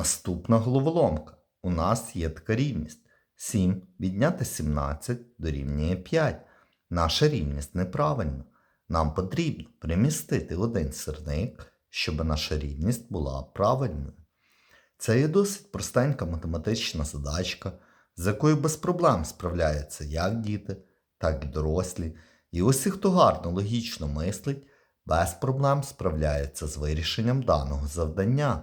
Наступна головоломка. У нас є така рівність. 7 відняти 17 дорівнює 5. Наша рівність неправильна. Нам потрібно примістити один сирник, щоб наша рівність була правильною. Це є досить простенька математична задачка, з якою без проблем справляються як діти, так і дорослі. І усі, хто гарно логічно мислить, без проблем справляються з вирішенням даного завдання.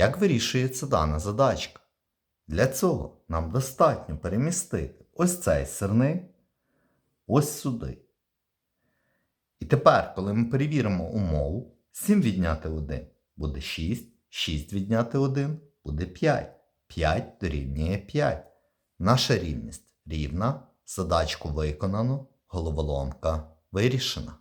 Як вирішується дана задачка? Для цього нам достатньо перемістити ось цей сирник ось сюди. І тепер, коли ми перевіримо умову, 7 відняти 1 буде 6, 6 відняти 1 буде 5. 5 дорівнює 5. Наша рівність рівна, задачку виконано, головоломка вирішена.